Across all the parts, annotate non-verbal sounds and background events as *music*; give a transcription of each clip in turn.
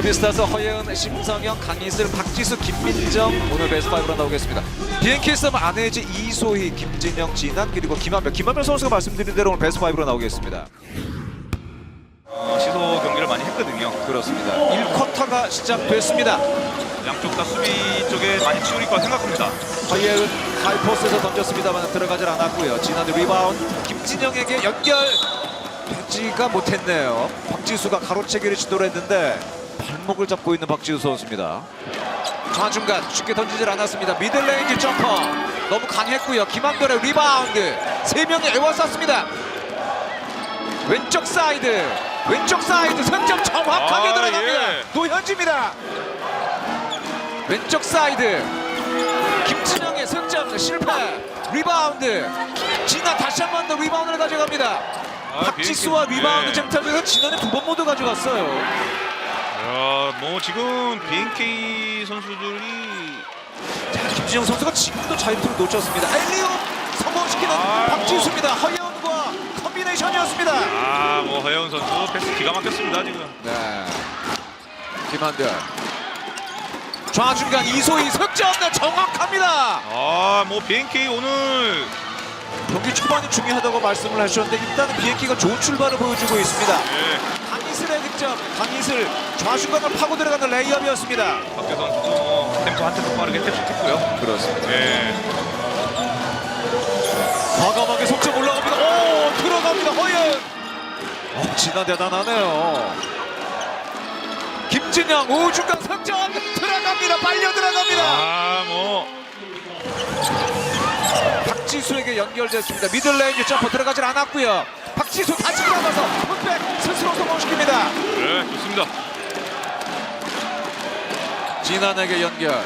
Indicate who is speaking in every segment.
Speaker 1: KB스타즈 허예은, 심성영, 강희슬, 박지수, 김민정 오늘 베스트5로 나오겠습니다. 비행키 썸 안혜지, 이소희, 김진영, 진한 그리고 김한별. 김한별 선수가 말씀드린 대로 오늘 베스트5로 나오겠습니다.
Speaker 2: 어, 시소 경기를 많이 했거든요.
Speaker 1: 그렇습니다. 1쿼터가 시작됐습니다.
Speaker 2: 양쪽 다 수비 쪽에 많이 치우릴 거라 생각합니다.
Speaker 1: 허예은 하이포스에서 던졌습니다만 들어가질 않았고요. 진한의 리바운드 김진영에게 연결 되지가 못했네요. 박지수가 가로채기를 시도를 했는데 발목을 잡고 있는 박지수 선수입니다. 좌중간 쉽게 던지질 않았습니다. 미들레인지 점퍼 너무 강했고요. 김한별의 리바운드 세 명이 에워쌌습니다. 왼쪽 사이드 왼쪽 사이드 선점 정확하게
Speaker 2: 아,
Speaker 1: 들어갑니다.
Speaker 2: 예.
Speaker 1: 노현지입니다. 왼쪽 사이드 김진영의 승점 실패 리바운드 진아 다시 한 번 더 리바운드를 가져갑니다.
Speaker 2: 아,
Speaker 1: 박지수와
Speaker 2: 비행기-
Speaker 1: 리바운드
Speaker 2: 예.
Speaker 1: 쟁탈에서 진원이 두 번 모두 가져갔어요.
Speaker 2: 지금 BNK 선수들이
Speaker 1: 자, 김진영 선수가 지금도 자유투를 놓쳤습니다. 엘리오 성공시키는
Speaker 2: 아,
Speaker 1: 박지수입니다. 허예원과 컨비네이션이었습니다.
Speaker 2: 아, 뭐 허영 선수 패스 기가 막혔습니다 지금.
Speaker 1: 네. 김한별 좌중간 이소희 석점 네, 정확합니다.
Speaker 2: 아, 뭐 BNK 오늘
Speaker 1: 경기 초반이 중요하다고 말씀을 하셨는데 일단은 비행기가 좋은 출발을 보여주고 있습니다.
Speaker 2: 예,
Speaker 1: 강희슬 좌중간을 파고 들어가는 레이업이었습니다.
Speaker 2: 박대 선수도 뭐 템포 한테도 빠르게 탭축했고요.
Speaker 1: 그렇습니다.
Speaker 2: 예,
Speaker 1: 과감하게 속점 올라갑니다. 오 들어갑니다. 허연. 어, 진화 대단하네요. 김진영 우중간 석점 들어갑니다. 빨려 들어갑니다.
Speaker 2: 아, 뭐
Speaker 1: 박지수에게 연결됐습니다. 미들레인지 점퍼 들어가질 않았고요. 박지수 다시 들어가서 풋백 스스로 성공시킵니다.
Speaker 2: 예, 좋습니다.
Speaker 1: 진한에게 연결.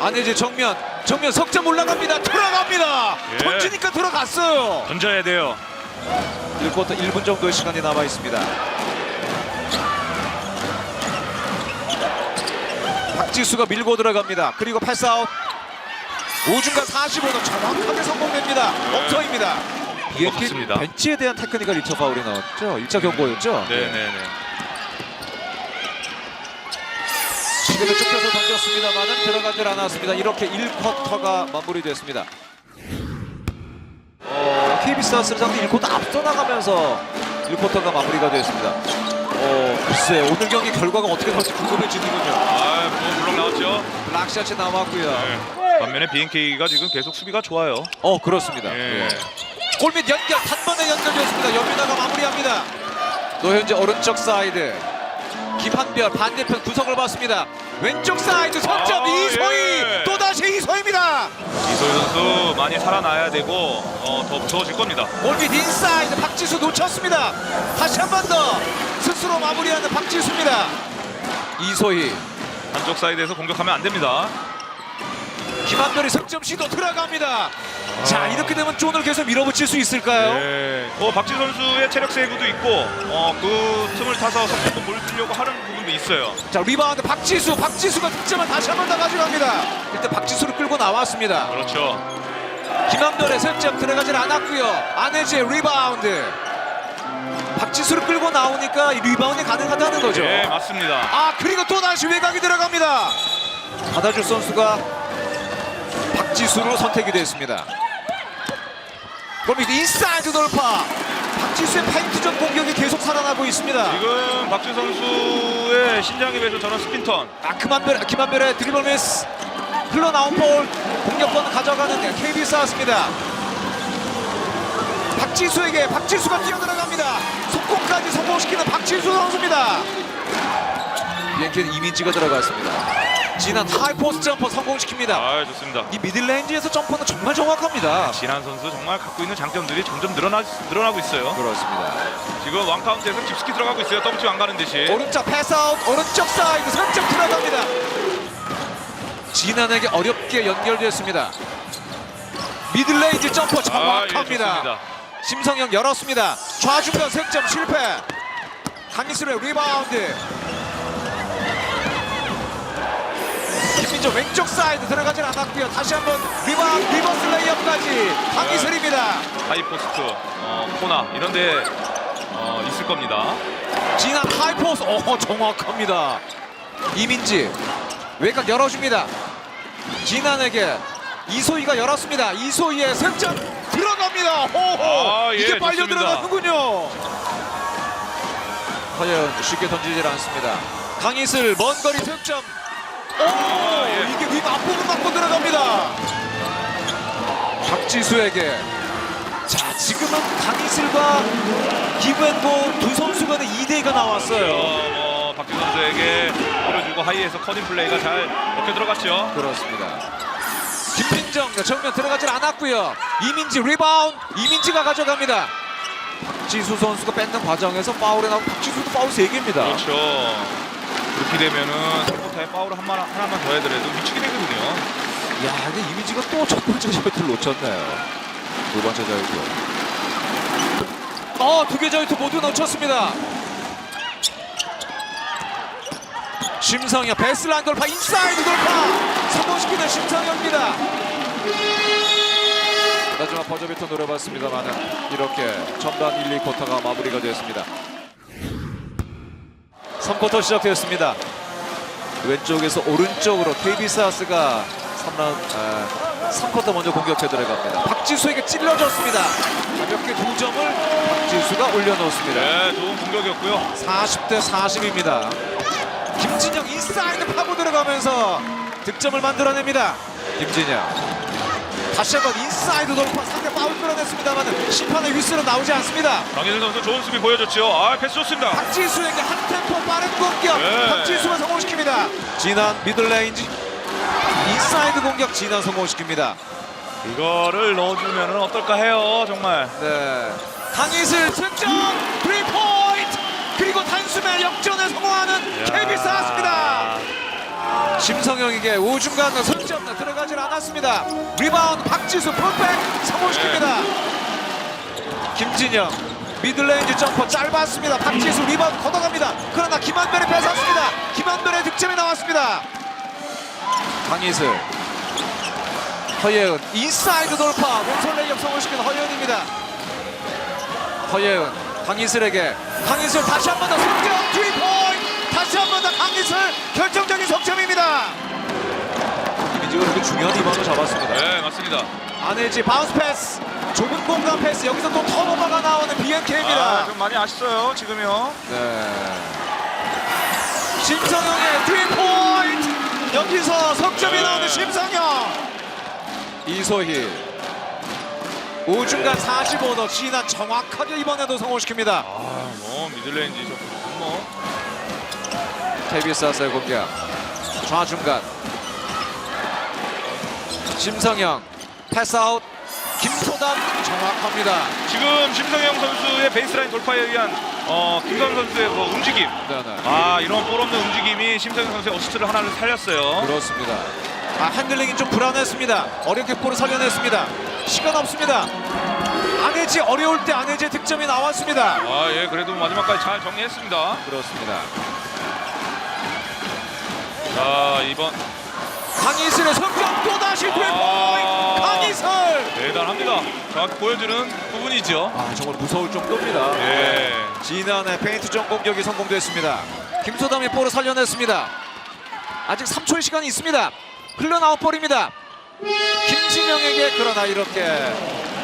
Speaker 1: 안혜지 정면, 정면 석점 올라갑니다. 들어갑니다.
Speaker 2: 예.
Speaker 1: 던지니까 들어갔어요.
Speaker 2: 던져야 돼요.
Speaker 1: 1쿼터 1분 정도의 시간이 남아 있습니다. 박지수가 밀고 들어갑니다. 그리고 패스아웃. 우중간 45도 정확하게 성공됩니다. 멈춰입니다. 비행기
Speaker 2: 같습니다.
Speaker 1: 벤치에 대한 테크니컬 리처 파울이 나왔죠. 1차 경고였죠.
Speaker 2: 네, 네, 네.
Speaker 1: 지금은 쫓겨서 던졌습니다만은 들어가질 않았습니다. 이렇게 1쿼터가 마무리됐습니다. 어, KB스타스를 상대 1쿼터 앞서 나가면서 1쿼터가 마무리가 됐습니다. 어, 글쎄 오늘 경기 결과가 어떻게 될지 궁금해지는군요.
Speaker 2: 아, 뭐 물론 나왔죠.
Speaker 1: 락샷이 나왔고요.
Speaker 2: 네. 반면에 BNK가 지금 계속 수비가 좋아요.
Speaker 1: 어, 그렇습니다.
Speaker 2: 예.
Speaker 1: 예. 골밑 연결 단번에 연결되었습니다. 연민아가 마무리합니다. 노현재 오른쪽 사이드 김한별 반대편 구석을 봤습니다. 왼쪽 사이드 석점
Speaker 2: 아,
Speaker 1: 이소희
Speaker 2: 예.
Speaker 1: 또다시 이소희입니다.
Speaker 2: 이소희 선수 많이 살아나야 되고 어, 더 무서워질 겁니다.
Speaker 1: 골밑 인사이드 박지수 놓쳤습니다. 다시 한 번 더 스스로 마무리하는 박지수입니다. 이소희
Speaker 2: 한쪽 사이드에서 공격하면 안 됩니다.
Speaker 1: 김한별이 석점 시도 들어갑니다. 자 이렇게 되면 존을 계속 밀어붙일 수 있을까요?
Speaker 2: 네. 어, 박지 선수의 체력 세이브도 있고 어, 그 틈을 타서 선수도 몰리려고 하는 부분도 있어요.
Speaker 1: 자 리바운드 박지수 박지수가 득점을 다시 한 번 더 가져갑니다. 일단 박지수를 끌고 나왔습니다.
Speaker 2: 그렇죠.
Speaker 1: 김한별의 석점 들어가질 않았고요. 안혜지의 리바운드. 박지수를 끌고 나오니까 이 리바운드 가능하다는 거죠.
Speaker 2: 네, 맞습니다.
Speaker 1: 아 그리고 또 다시 외곽이 들어갑니다. 받아줄 선수가 박지수로 선택이 됐습니다. 그럼 이제 인사이드 돌파. 박지수의 페인트전 공격이 계속 살아나고 있습니다.
Speaker 2: 지금 박지 선수의 신장에 비해서 저는 스핀턴.
Speaker 1: 아 김한별 김한별의 드리블 미스. 흘러나온 볼 공격권 가져가는 KB 스타였습니다. 박지수에게 박지수가 뛰어들어갑니다. 속공까지 성공시키는 박지수 선수입니다. 비행기는 이민지가 들어갔습니다. 지난 하이포스트 점퍼 성공시킵니다.
Speaker 2: 아, 좋습니다.
Speaker 1: 이 미들레인지에서 점퍼는 정말 정확합니다.
Speaker 2: 진한 선수 정말 갖고 있는 장점들이 점점 늘어나, 늘어나고 있어요.
Speaker 1: 그렇습니다.
Speaker 2: 지금 원카운트에서 깊숙이 들어가고 있어요. 더블팀 안 가는 듯이.
Speaker 1: 오른쪽 패스아웃, 오른쪽 사이드 선점 들어갑니다. 진한에게 어렵게 연결됐습니다. 미들레인지 점퍼
Speaker 2: 아, 예, 정확합니다.
Speaker 1: 심성영 열었습니다. 좌중간 석점 실패. 강희슬의 리바운드. 김민정 왼쪽 사이드 들어가진 않았고요. 다시 한번 리바운드 리버스 레이업까지 강희슬입니다.
Speaker 2: 하이포스트, 어, 코나 이런 데 어, 있을 겁니다.
Speaker 1: 진한 하이포스 오 정확합니다 이민지 외곽 열어줍니다 진한에게 이소희가 열었습니다 이소희의 승점 들어갑니다 호호
Speaker 2: 아, 예,
Speaker 1: 이게 빨려
Speaker 2: 좋습니다.
Speaker 1: 들어가는군요 허연 쉽게 던지질 않습니다 강희슬 먼 거리 득점 오
Speaker 2: 예.
Speaker 1: 이게 윗 앞부분 맞고 들어갑니다. 박지수에게. 자 지금은 강희슬과 기브앤고 두 선수 간의 2대가 나왔어요.
Speaker 2: 어, 뭐 박지 선수에게 볼을 주고 하이에서 커닝 플레이가 잘 먹혀 들어갔죠.
Speaker 1: 그렇습니다. 김민정 정면 들어가질 않았고요. 이민지 리바운드. 이민지가 가져갑니다. 박지수 선수가 뺏는 과정에서 파울에 나오고 박지수도 파울 3개입니다.
Speaker 2: 그렇죠. 그렇게 되면은 3쿼터에 파울 한 만, 하나만 더 해더라도 미치게 되거든요.
Speaker 1: 야 근데 이민지가 또 첫 번째 저희트를 놓쳤네요? 두 번째 저희트 어두 개 저희트 모두 놓쳤습니다. 심성현 베스란 돌파 인사이드 돌파! 성공시키는 심성현입니다. 마지막 버저비터 노려봤습니다만은 이렇게 전반 1, 2쿼터가 마무리가 되었습니다 3쿼터 시작되었습니다 왼쪽에서 오른쪽으로 KB스하스가 3라운 3쿼터 먼저 공격해 들어갑니다. 박지수에게 찔러줬습니다. 가볍게 두 점을 박지수가 올려놓습니다.
Speaker 2: 네, 좋은 공격이었고요.
Speaker 1: 40대 40입니다. 김진영 인사이드 파고 들어가면서 득점을 만들어냅니다. 김진영 다시 한번 인사이드 돌파 상대 파울 끌어냈습니다만 심판의 휘슬은 나오지 않습니다.
Speaker 2: 강희슬 선수 좋은 수비 보여줬죠. 아, 패스 좋습니다.
Speaker 1: 박지수에게 한 템포 빠른 공격
Speaker 2: 네.
Speaker 1: 박지수가 성공시킵니다 진한 미들레인지 인사이드 공격 진한 성공시킵니다
Speaker 2: 이거를 넣어주면 어떨까 해요, 정말.
Speaker 1: 네 강희슬 승점 3포인트 그리고 단숨에 역전에 성공하는 KB스 나왔습니다 심성영에게 우중간 승점 들어가질 않았습니다. 리바운드 박지수 풀백 성공시킵니다. 김진영 미들레인지 점퍼 짧았습니다. 박지수 리바운드 걷어갑니다. 그러나 김한별이 뺏었습니다. 김한별의 득점이 나왔습니다. 강희슬 허예은 인사이드 돌파. 왼손 레이업 성공시키는 허예은입니다. 허예은 강희슬에게 강희슬 다시 한 번더 석점 3포인트. 다시 한 번 더 강희슬 석점입니다 이민지가 그렇게 중요한 리바운드 잡았습니다.
Speaker 2: 네, 맞습니다.
Speaker 1: 안혜지 바운스 패스. 좁은 공간 패스. 여기서 또 턴오버가 나오는 BNK입니다.
Speaker 2: 아, 좀 많이 아쉽어요, 지금요.
Speaker 1: 네. 심성영의 3포인트! 여기서 석점이
Speaker 2: 네.
Speaker 1: 나오는 심성영! 이소희. 우중간 45도 진한 정확하게 이번에도 성공시킵니다.
Speaker 2: 아, 뭐 미들레인지 저 뭐.
Speaker 1: KBS 아스의 공격. 좌중간 심성영 패스아웃 김소담 정확합니다.
Speaker 2: 지금 심성영 선수의 베이스라인 돌파에 의한 어, 김선 선수의 그 움직임.
Speaker 1: 네네.
Speaker 2: 아, 이런 볼 없는 움직임이 심성영 선수의 어시스트를 하나를 살렸어요.
Speaker 1: 그렇습니다. 아, 핸들링이 좀 불안했습니다. 어렵게 볼을 살려냈습니다. 시간 없습니다. 안혜지 어려울 때 안혜지의 득점이 나왔습니다.
Speaker 2: 아, 예, 그래도 마지막까지 잘 정리했습니다.
Speaker 1: 그렇습니다.
Speaker 2: 자, 이번
Speaker 1: 강희슬의 석점 또다시
Speaker 2: 아.
Speaker 1: 득포인트 강희슬
Speaker 2: 대단합니다. 정확히 보여주는 부분이죠.
Speaker 1: 아 정말 무서울 정도입니다
Speaker 2: 예.
Speaker 1: 진한의 페인트전 공격이 성공됐습니다 김소담이 볼을 살려냈습니다 아직 3초의 시간이 있습니다 흘러나온 볼입니다 김진영에게 그러나 이렇게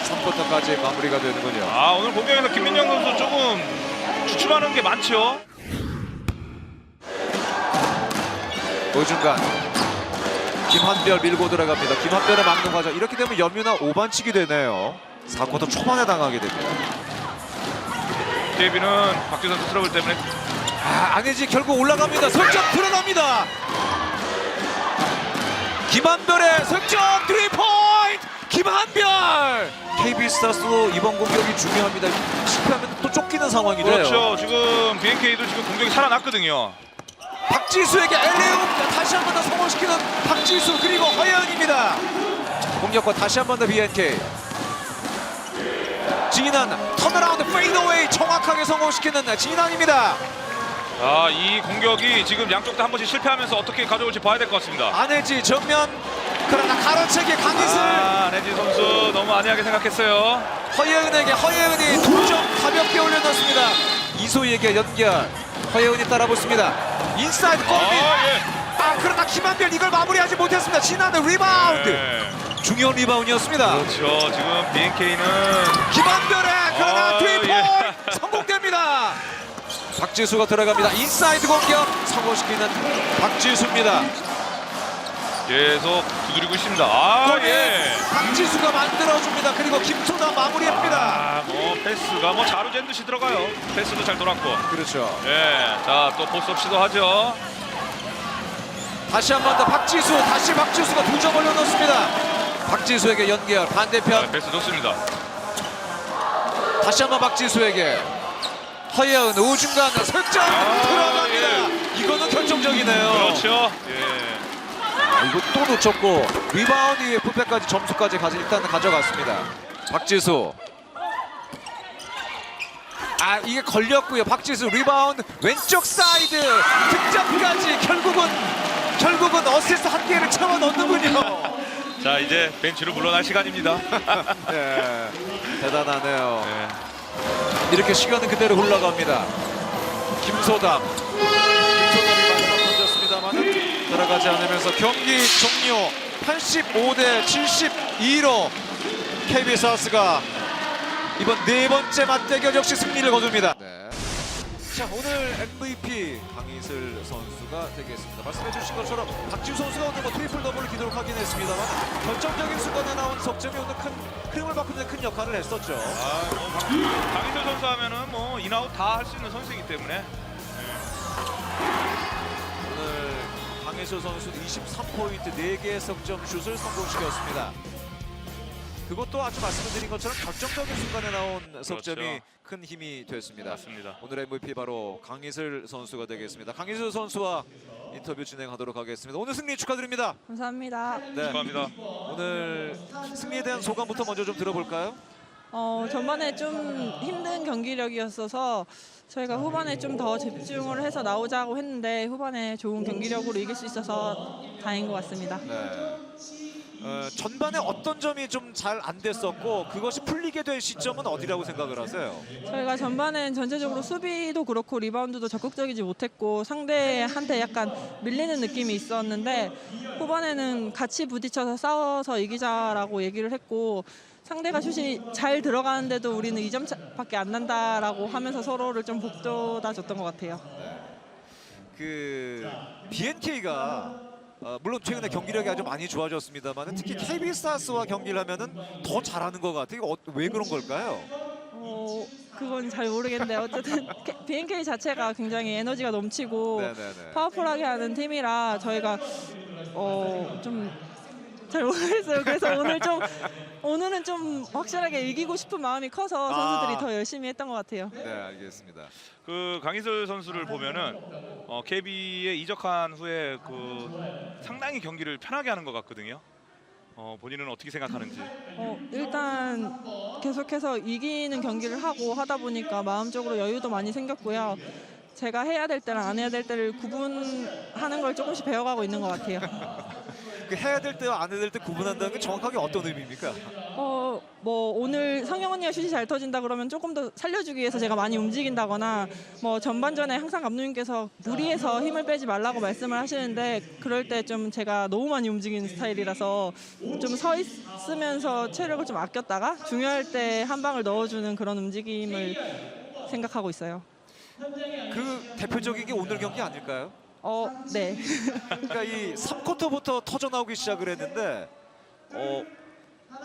Speaker 1: 3쿼터까지 마무리가 되는군요
Speaker 2: 아, 오늘 공격에서 김민영 선수 조금 주춤하는 게 많죠.
Speaker 1: 오중간 김한별 밀고 들어갑니다 김한별을 막는 과정 이렇게 되면 염유나 오반칙이 되네요 4쿼터 초반에 당하게 됩니다
Speaker 2: KB는 박지 선수 트러블 때문에
Speaker 1: 아, 안혜지 결국 올라갑니다. 석점 들어갑니다. 김한별의 석점 3포인트 김한별 KB 스타스도 이번 공격이 중요합니다. 실패하면 또 쫓기는 상황이 돼요.
Speaker 2: 그렇죠. 지금 BNK도 지금 공격이 살아났거든요.
Speaker 1: 박지수에게 엘레오 다시 한 번 더 성공시키는 박지수 그리고 허예은입니다. 공격과 다시 한 번 더 BNK 진한 턴어라운드 페이드웨이 정확하게 성공시키는 진한입니다.
Speaker 2: 아, 이 공격이 지금 양쪽 다 한 번씩 실패하면서 어떻게 가져올지 봐야 될 것 같습니다.
Speaker 1: 안혜지 정면 그러나 가로채기 강희슬
Speaker 2: 아, 내지 선수 너무 안이하게 생각했어요.
Speaker 1: 허예은에게 허예은이 두 점 가볍게 올려놓습니다. 이소희에게 연결. 허예은이 따라붙습니다. 인사이드 골밑.
Speaker 2: 아, 예.
Speaker 1: 아 그러나 김한별 이걸 마무리하지 못했습니다. 지나는 리바운드.
Speaker 2: 네.
Speaker 1: 중요한 리바운드였습니다.
Speaker 2: 그렇죠. 지금 BNK는
Speaker 1: 김한별의 그러나
Speaker 2: 어,
Speaker 1: 트리플
Speaker 2: 예.
Speaker 1: 성공됩니다. 박지수가 들어갑니다. 인사이드 공격 성공시키는 박지수입니다.
Speaker 2: 계속 두드리고 있습니다. 아, 예.
Speaker 1: 박지수가 만들어줍니다. 그리고 김소다 마무리합니다.
Speaker 2: 아, 뭐 패스가 뭐 자루 잰 듯이 들어가요. 패스도 잘 돌았고.
Speaker 1: 그렇죠.
Speaker 2: 예. 자, 또 포스업 시도하죠.
Speaker 1: 다시 한 번 더 박지수 다시 박지수가 두 점 올려놓습니다. 박지수에게 연결
Speaker 2: 아,
Speaker 1: 반대편
Speaker 2: 패스 좋습니다.
Speaker 1: 다시 한 번 박지수에게 허예은 우중간 설정
Speaker 2: 아,
Speaker 1: 들어갑니다. 이거는 결정적이네요.
Speaker 2: 그렇죠. 예.
Speaker 1: 아, 이거 또 놓쳤고 리바운드 이후에 풋백까지 점수까지 가져 일단 가져갔습니다. 박지수. 아 이게 걸렸고요. 박지수 리바운드 왼쪽 사이드 득점까지 결국은 결국은 어시스트 한 개를 채워 넣는군요. *laughs*
Speaker 2: 자, 이제 벤치로 물러날 시간입니다.
Speaker 1: 예, *laughs* 대단하네요.
Speaker 2: 예.
Speaker 1: 이렇게 시간은 그대로 흘러갑니다. 김소담. 들어가지 않으면서 경기 종료 85대 72로 KBS 하우스가 이번 네 번째 맞대결 역시 승리를 거둡니다. 자 오늘 MVP 강희슬 선수가 되겠습니다. 말씀해 주신 것처럼 박지우 선수가 오늘 뭐 트리플 더블을 기록 하긴 했습니다만 결정적인 순간에 나온 석점이 오늘 큰 흐름을 바꾸는 큰 역할을 했었죠.
Speaker 2: 아, 뭐 강- 강인철 선수 하면은 뭐 인아웃 다 할 수 있는 선수이기 때문에
Speaker 1: 오늘 강혜수 선수 23포인트 4개의 석점 슛을 성공시켰습니다. 그것도 아주 말씀드린 것처럼 결정적인 순간에 나온 석점이
Speaker 2: 그렇죠.
Speaker 1: 큰 힘이 됐습니다.
Speaker 2: 맞습니다.
Speaker 1: 오늘 MVP 바로 강희슬 선수가 되겠습니다. 강희슬 선수와 인터뷰 진행하도록 하겠습니다. 오늘 승리 축하드립니다.
Speaker 3: 감사합니다.
Speaker 1: 네.
Speaker 2: 축하합니다.
Speaker 1: 오늘 승리에 대한 소감부터 먼저 좀 들어볼까요?
Speaker 3: 어, 전반에 좀 힘든 경기력이었어서 저희가 후반에 좀 더 집중을 해서 나오자고 했는데 후반에 좋은 경기력으로 이길 수 있어서 다행인 것 같습니다.
Speaker 1: 네. 어, 전반에 어떤 점이 좀 잘 안 됐었고 그것이 풀리게 된 시점은 어디라고 생각을 하세요?
Speaker 3: 저희가 전반엔 전체적으로 수비도 그렇고 리바운드도 적극적이지 못했고 상대한테 약간 밀리는 느낌이 있었는데 후반에는 같이 부딪혀서 싸워서 이기자라고 얘기를 했고 상대가 슛이 잘 들어가는데도 우리는 2점밖에 안 난다라고 하면서 서로를 좀 북돋아 줬던 것 같아요.
Speaker 1: 그 BNK가 어, 물론 최근에 경기력이 아주 많이 좋아졌습니다만 특히 KBS 하스와 경기를 하면은 더 잘하는 것 같아요. 어, 왜 그런 걸까요?
Speaker 3: 어, 그건 잘 모르겠는데 어쨌든 BNK 자체가 굉장히 에너지가 넘치고
Speaker 1: 네네네.
Speaker 3: 파워풀하게 하는 팀이라 저희가 어, 좀 잘 모르겠어요. 그래서 오늘 좀 오늘은 좀 확실하게 이기고 싶은 마음이 커서 선수들이
Speaker 1: 아.
Speaker 3: 더 열심히 했던 것 같아요.
Speaker 1: 네 알겠습니다.
Speaker 2: 그 강희슬 선수를 보면은 어, KB에 이적한 후에 그 상당히 경기를 편하게 하는 것 같거든요. 어, 본인은 어떻게 생각하는지.
Speaker 3: 어, 일단 계속해서 이기는 경기를 하고 하다 보니까 마음적으로 여유도 많이 생겼고요. 제가 해야 될 때랑 안 해야 될 때를 구분하는 걸 조금씩 배워가고 있는 것 같아요. *laughs*
Speaker 1: 그 해야 될 때와 안 해야 될 때 구분한다는 게 정확하게 어떤 의미입니까?
Speaker 3: 어, 뭐 오늘 성영 언니가 슛이 잘 터진다 그러면 조금 더 살려주기 위해서 제가 많이 움직인다거나 뭐 전반전에 항상 감독님께서 무리해서 힘을 빼지 말라고 말씀을 하시는데 그럴 때 좀 제가 너무 많이 움직이는 스타일이라서 좀 서 있으면서 체력을 좀 아꼈다가 중요할 때 한 방을 넣어주는 그런 움직임을 생각하고 있어요.
Speaker 1: 그 대표적인 게 오늘 경기 아닐까요?
Speaker 3: 어, 네.
Speaker 1: 그러니까 이 3쿼터부터 터져 나오기 시작을 했는데 어,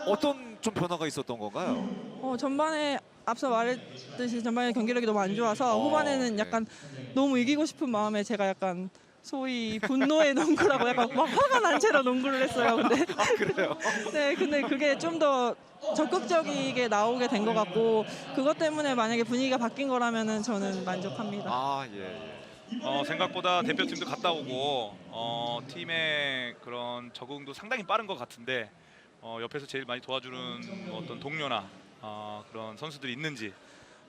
Speaker 1: 어떤 좀 변화가 있었던 건가요?
Speaker 3: 어, 전반에 앞서 말했듯이 전반에 경기력이 너무 안 좋아서
Speaker 1: 어,
Speaker 3: 후반에는
Speaker 1: 네.
Speaker 3: 약간 너무 이기고 싶은 마음에 제가 약간 소위 분노의 농구라고 *laughs* 약간 막 화가 난 채로 농구를 했어요. 근데 *laughs*
Speaker 1: 아 그래요? *laughs*
Speaker 3: 네, 근데 그게 좀 더 적극적이게 나오게 된 것 같고 그것 때문에 만약에 분위기가 바뀐 거라면은 저는 만족합니다.
Speaker 1: 아 예. 예.
Speaker 2: 어, 생각보다 대표팀도 갔다 오고 어, 팀의 그런 적응도 상당히 빠른 것 같은데 어, 옆에서 제일 많이 도와주는 어떤 동료나 어, 그런 선수들이 있는지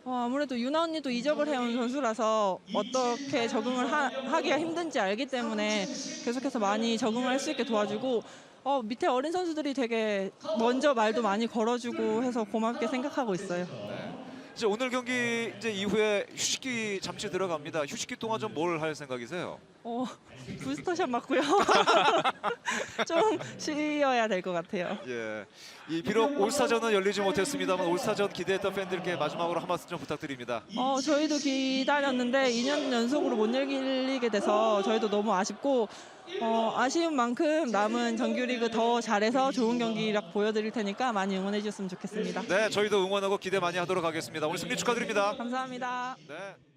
Speaker 3: 어, 아무래도 유나 언니도 이적을 해온 선수라서 어떻게 적응을 하, 기가 힘든지 알기 때문에 계속해서 많이 적응을 할 수 있게 도와주고 어, 밑에 어린 선수들이 되게 먼저 말도 많이 걸어주고 해서 고맙게 생각하고 있어요.
Speaker 1: 이제 오늘 경기 이제 이후에 휴식기 잠시 들어갑니다. 휴식기 동안 좀 뭘 할 생각이세요?
Speaker 3: 어, 부스터샷 맞고요. *laughs* 좀 쉬어야 될 것 같아요.
Speaker 1: 예. 이 비록 올스타전은 열리지 못했습니다만 올스타전 기대했던 팬들께 마지막으로 한 말씀 좀 부탁드립니다.
Speaker 3: 어, 저희도 기다렸는데 2년 연속으로 못 열리게 돼서 저희도 너무 아쉽고 어, 아쉬운 만큼 남은 정규리그 더 잘해서 좋은 경기력 보여드릴 테니까 많이 응원해 주셨으면 좋겠습니다.
Speaker 1: 네, 저희도 응원하고 기대 많이 하도록 하겠습니다. 오늘 승리 축하드립니다.
Speaker 3: 감사합니다.
Speaker 1: 네.